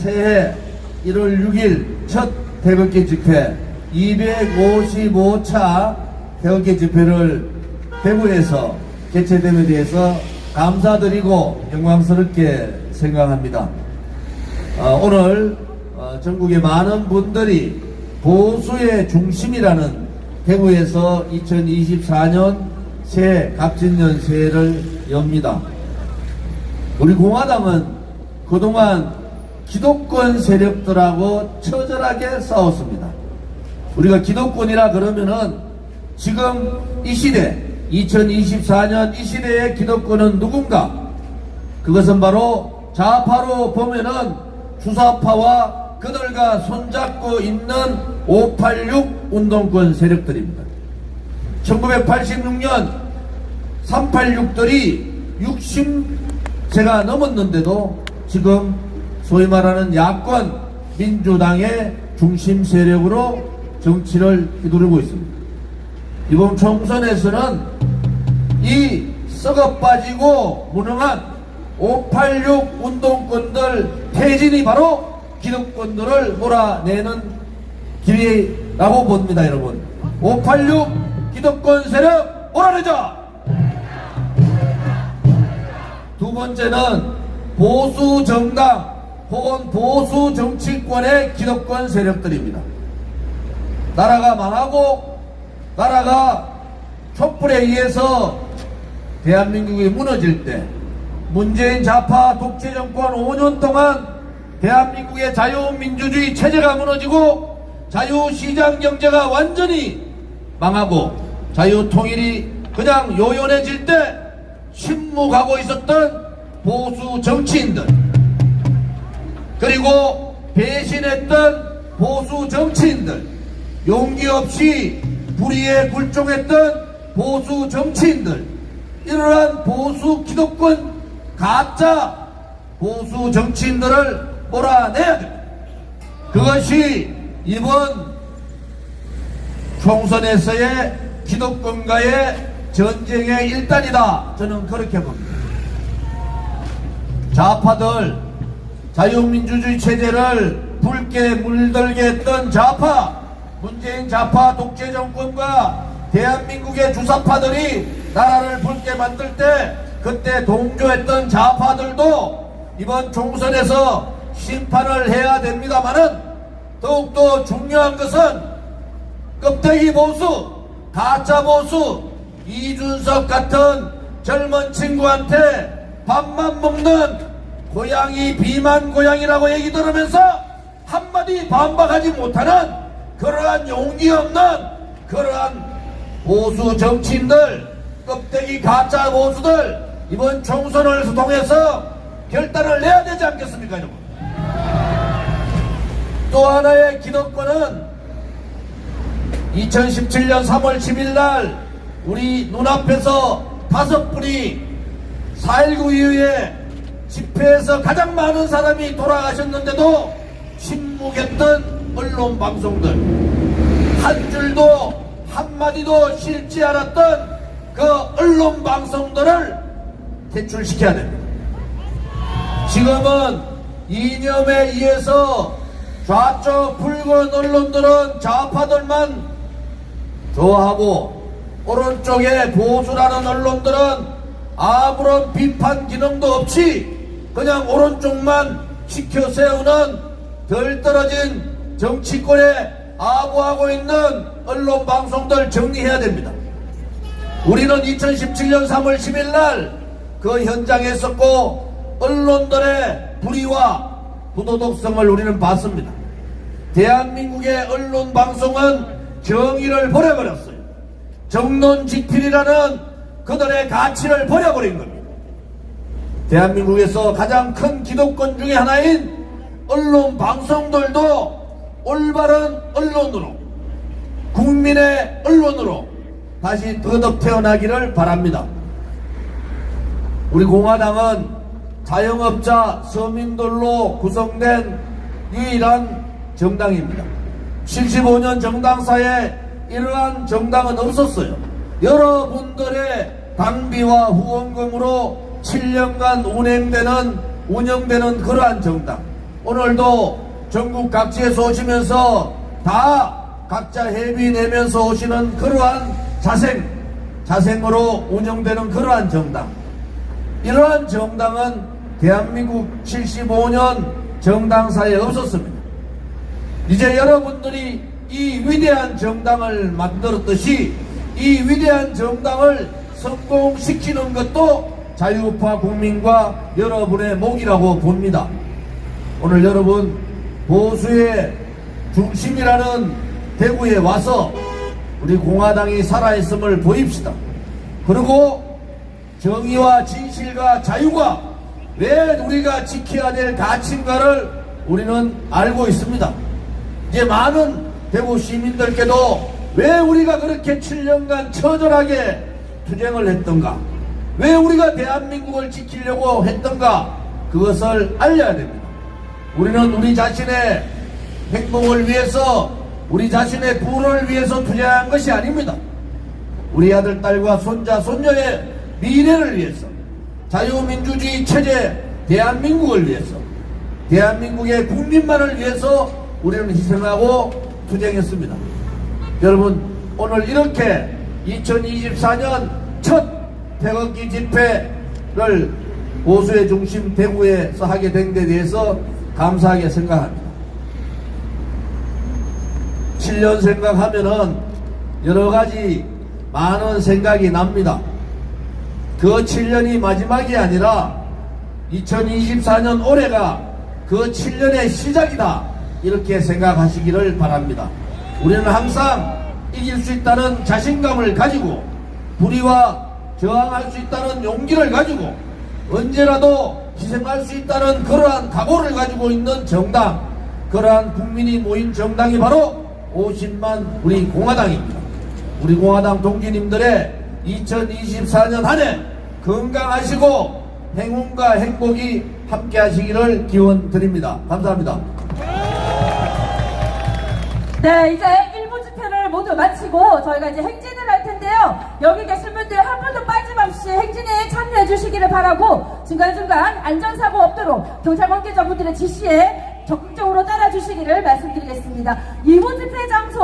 새해 1월 6일 첫 태극기 집회 255차 태극기 집회를 대구에서 개최됨에 대해서 감사드리고 영광스럽게 생각합니다. 어, 오늘 어, 전국의 많은 분들이 보수의 중심이라는 대구에서 2024년 새 갑진년 새해를 엽니다. 우리 공화당은 그동안 기독권 세력들하고 처절하게 싸웠습니다. 우리가 기독권이라 그러면은 지금 이 시대, 2024년 이 시대의 기독권은 누군가? 그것은 바로 좌파로 보면은 주사파와 그들과 손잡고 있는 586 운동권 세력들입니다. 1986년 386들이 60세가 넘었는데도 지금 소위 말하는 야권 민주당의 중심 세력으로 정치를 휘두르고 있습니다. 이번 총선에서는 이 썩어 빠지고 무능한 586 운동권들 퇴진이 바로 기득권들을 몰아내는 길이라고 봅니다, 여러분. 586 기득권 세력 몰아내자! 두 번째는 보수 정당 혹은 보수 정치권의 기득권 세력들입니다. 나라가 망하고 나라가 촛불에 의해서 대한민국이 무너질 때 문재인 좌파 독재 정권 5년 동안 대한민국의 자유민주주의 체제가 무너지고 자유시장 경제가 완전히 망하고 자유통일이 그냥 요연해질 때 침묵하고 있었던 보수 정치인들 그리고 배신했던 보수 정치인들 용기 없이 불의에 굴종했던 보수 정치인들 이러한 보수 기독권 가짜 보수 정치인들을 몰아내야 됩니다. 그것이 이번 총선에서의 기독권과의 전쟁의 일단이다. 저는 그렇게 봅니다. 좌파들 자유민주주의 체제를 붉게 물들게 했던 좌파 문재인 좌파 독재 정권과 대한민국의 주사파들이 나라를 붉게 만들 때 그때 동조했던 좌파들도 이번 총선에서 심판을 해야 됩니다만은 더욱더 중요한 것은 껍데기 보수, 가짜 보수, 이준석 같은 젊은 친구한테 밥만 먹는 고양이 비만 고양이라고 얘기 들으면서 한마디 반박하지 못하는 그러한 용기 없는 그러한 보수 정치인들 껍데기 가짜 보수들 이번 총선을 통해서 결단을 내야 되지 않겠습니까 여러분? 또 하나의 기득권은 2017년 3월 10일 날 우리 눈앞에서 다섯 분이 4.19 이후에 집회에서 가장 많은 사람이 돌아가셨는데도 침묵했던 언론 방송들 한 줄도 한마디도 실지 않았던 그 언론 방송들을 퇴출시켜야 됩니다. 지금은 이념에 의해서 좌쪽 붉은 언론들은 좌파들만 좋아하고 오른쪽에 보수라는 언론들은 아무런 비판 기능도 없이 그냥 오른쪽만 지켜 세우는 덜 떨어진 정치권에 아부하고 있는 언론 방송들 정리해야 됩니다. 우리는 2017년 3월 10일 날 그 현장에 있었고 언론들의 불의와 부도덕성을 우리는 봤습니다. 대한민국의 언론 방송은 정의를 버려버렸어요. 정론 직필이라는 그들의 가치를 버려버린 겁니다. 대한민국에서 가장 큰 기독권 중의 하나인 언론 방송들도 올바른 언론으로 국민의 언론으로 다시 더덕 태어나기를 바랍니다. 우리 공화당은 자영업자 서민들로 구성된 유일한 정당입니다. 75년 정당사에 이러한 정당은 없었어요. 여러분들의 당비와 후원금으로 7년간 운행되는 운영되는 그러한 정당. 오늘도 전국 각지에서 오시면서 다 각자 회비 내면서 오시는 그러한 자생, 자생으로 운영되는 그러한 정당. 이러한 정당은 대한민국 75년 정당사에 없었습니다. 이제 여러분들이 이 위대한 정당을 만들었듯이 이 위대한 정당을 성공시키는 것도 자유파 국민과 여러분의 목이라고 봅니다. 오늘 여러분 보수의 중심이라는 대구에 와서 우리 공화당이 살아있음을 보입시다. 그리고 정의와 진실과 자유가 왜 우리가 지켜야 될 가치인가를 우리는 알고 있습니다. 이제 많은 대구 시민들께도 왜 우리가 그렇게 7년간 처절하게 투쟁을 했던가? 왜 우리가 대한민국을 지키려고 했던가? 그것을 알려야 됩니다. 우리는 우리 자신의 행복을 위해서 우리 자신의 부를 위해서 투쟁한 것이 아닙니다. 우리 아들, 딸과 손자, 손녀의 미래를 위해서 자유민주주의 체제 대한민국을 위해서 대한민국의 국민만을 위해서 우리는 희생하고 투쟁했습니다. 여러분 오늘 이렇게 2024년 첫 태극기 집회를 보수의 중심 대구에서 하게 된 데 대해서 감사하게 생각합니다. 7년 생각하면은 여러 가지 많은 생각이 납니다. 그 7년이 마지막이 아니라 2024년 올해가 그 7년의 시작이다. 이렇게 생각하시기를 바랍니다. 우리는 항상 이길 수 있다는 자신감을 가지고 불의와 저항할 수 있다는 용기를 가지고 언제라도 희생할 수 있다는 그러한 각오를 가지고 있는 정당, 그러한 국민이 모인 정당이 바로 50만 우리 공화당입니다. 우리 공화당 동지님들의 2024년 한 해 건강하시고 행운과 행복이 함께 하시기를 기원 드립니다. 감사합니다. 네, 이제 1부 집회를 모두 마치고 저희가 이제 행진을 할 텐데요. 여기 계신 분들 한 분도 없이 행진에 참여해 주시기를 바라고 중간중간 안전사고 없도록 경찰 관계자분들의 지시에 적극적으로 따라 주시기를 말씀드리겠습니다. 2부 집회 장소